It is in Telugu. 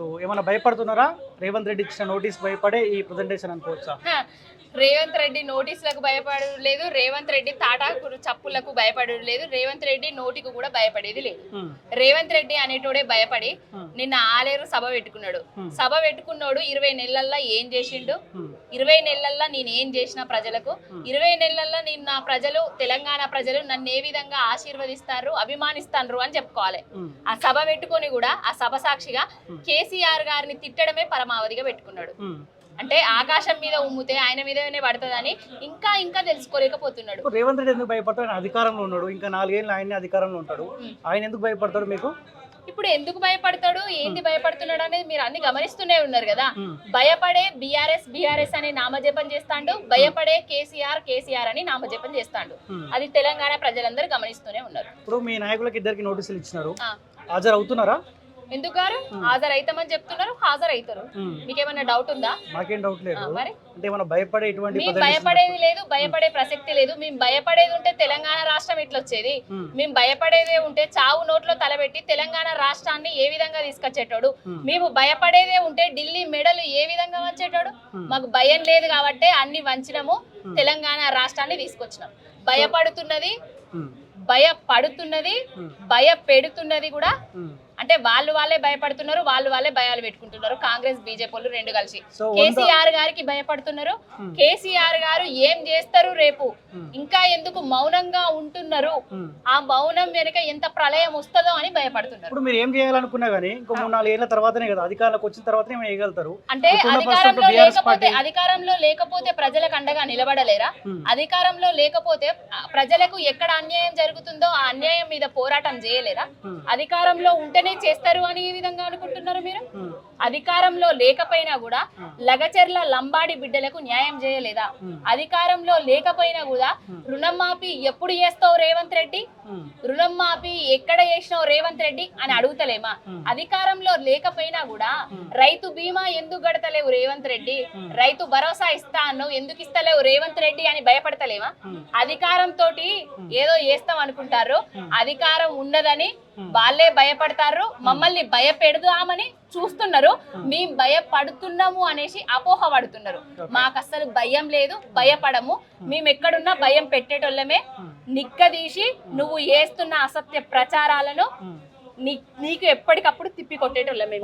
సో ఏమైనా భయపడుతున్నారా? రేవంత్ రెడ్డి ఇచ్చిన నోటీస్ భయపడే ఈ ప్రజెంటేషన్ అనుకోవచ్చా? రేవంత్ రెడ్డి నోటీసులకు భయపడు లేదు రేవంత్ రెడ్డి తాటాకు చప్పులకు భయపడు లేదు రేవంత్ రెడ్డి నోటికి కూడా భయపడేది లేదు ఉమ్, రేవంత్ రెడ్డి అనేటోడే భయపడి Hmm. నిన్న ఆలేరు సభ పెట్టుకున్నాడు Hmm. సభ పెట్టుకున్నోడు ఇరవై నెలల్లో ఏం చేసిండు ఇరవై నెలల్లో నేను ఏం చేసిన ప్రజలకు Hmm. ఇరవై నెలల్లో నేను నా ప్రజలు తెలంగాణ ప్రజలు నన్ను ఏ విధంగా ఆశీర్వదిస్తారు అభిమానిస్తారు అని చెప్పుకోవాలి ఆ సభ పెట్టుకొని కూడా ఆ సభ సాక్షిగా Hmm. కేసీఆర్ గారిని తిట్టడమే పరమావధిగా పెట్టుకున్నాడు. అంటే ఆకాశం మీద ఉమ్మితే ఆయన మీదనే పడుతుందని ఇంకా ఇంకా తెలుసుకోలేకపోతున్నాడు. రేవంత్ రెడ్డి ఎందుకు భయపడతాడు? ఆయన అధికారంలో ఉన్నాడు. ఇంకా నాలుగేళ్ళు ఆయన్ని అధికారంలో ఉంటాడు. ఆయన ఎందుకు భయపడతాడు మీకు? ఇప్పుడు ఎందుకు భయపడతాడు? ఏంటి భయపడుతున్నాడు అనేది మీరు అన్ని గమనిస్తూనే ఉన్నారు కదా. భయపడే బీఆర్ఎస్ బీఆర్ఎస్ అని నామజపం చేస్తాడు. భయపడే కేసీఆర్ కేసీఆర్ అని నామజపం చేస్తాడు. అది తెలంగాణ ప్రజలందరూ గమనిస్తూనే ఉన్నారు. ఇప్పుడు మీ నాయకులకు ఇద్దరికి నోటీసులు ఇచ్చినారు. హాజరు అవుతున్నారా ఎందుకు గారు? హాజరు అవుతామని చెప్తున్నారు హాజరు అవుతారు మీకేమైనా డౌట్ ఉందా? మాకేం డౌట్ లేదు. మరి? అంటే ఏమైనా భయపడే ఇటువంటి మేము presentation భయపడేది లేదు భయపడే ప్రసక్తి లేదు. మేము భయపడేది ఉంటే తెలంగాణ రాష్ట్రం ఇట్లా వచ్చేది మేము భయపడేదే ఉంటే చావు నోట్లో తలబెట్టి తెలంగాణ రాష్ట్రాన్ని ఏ విధంగా తీసుకొచ్చేటోడు. మేము. భయపడేదే ఉంటే ఢిల్లీ మెడలు ఏ విధంగా వంచేటోడు? Hmm. మాకు భయం లేదు కాబట్టి అన్ని వంచినము. తెలంగాణ రాష్ట్రాన్ని తీసుకొచ్చినాం. భయపడుతున్నది భయపడుతున్నది భయపెడుతున్నది కూడా. అంటే వాళ్ళు వాళ్ళే భయపడుతున్నారు వాళ్ళు వాళ్ళే భయాలు పెట్టుకుంటున్నారు. కాంగ్రెస్ బీజేపీ రెండు కలిసి. కేసీఆర్ గారికి భయపడుతున్నారు. Hmm. కేసీఆర్ గారు ఏం చేస్తారు రేపు? Hmm. ఇంకా ఎందుకు మౌనంగా ఉంటున్నారు? ఉమ్. ఆ మౌనం వెనుక ఎంత ప్రళయం వస్తుందో అని భయపడుతున్నారు. ఇప్పుడు మీరు ఏం చేయాలనుకున్నా గానీ ఇంకో మూడు నాలుగు ఏళ్ళ తర్వాతనే కదా అధికారంలోకి వచ్చిన తర్వాతనే ఏమైనా చేయగలుగుతారు? అంటే అధికారంలో లేకపోతే అధికారంలో లేకపోతే ప్రజలకు అండగా నిలబడలేరా? అధికారంలో లేకపోతే ప్రజలకు ఎక్కడ అన్యాయం జరుగుతుందో ఆ అన్యాయం మీద పోరాటం చేయలేరా? అధికారంలో ఉంటేనే చేస్తారు అని ఏ విధంగా అనుకుంటున్నారు మీరు అధికారంలో లేకపోయినా కూడా. లగచెర్ల లంబాడి బిడ్డలకు న్యాయం చేయలేదా అధికారంలో లేకపోయినా కూడా. రుణం మాఫీ ఎప్పుడు చేస్తావు రేవంత్ రెడ్డి రుణం మాఫీ ఎక్కడ చేసినావు రేవంత్ రెడ్డి అని అడుగుతలేమా. అధికారంలో లేకపోయినా కూడా. రైతు బీమా ఎందుకు గడతలేవు రేవంత్ రెడ్డి. రైతు భరోసా ఇస్తా అన్నావు ఎందుకు ఇస్తలేవు రేవంత్ రెడ్డి అని భయపడతలేమా అధికారంతో ఏదో చేస్తాం అనుకుంటారు. అధికారం ఉండదని Hmm. వాళ్ళే భయపడతారు మమ్మల్ని భయపెడదామని చూస్తున్నారు. మేము భయపడుతున్నాము అనేసి అపోహ పడుతున్నారు. మాకు అసలు భయం లేదు భయపడము. మేము ఎక్కడున్నా భయం పెట్టేటోళ్ళమే. నిక్కదీసి నువ్వు చేస్తున్న అసత్య ప్రచారాలను. నీ- నీకు ఎప్పటికప్పుడు తిప్పి కొట్టేటోళ్ళమే.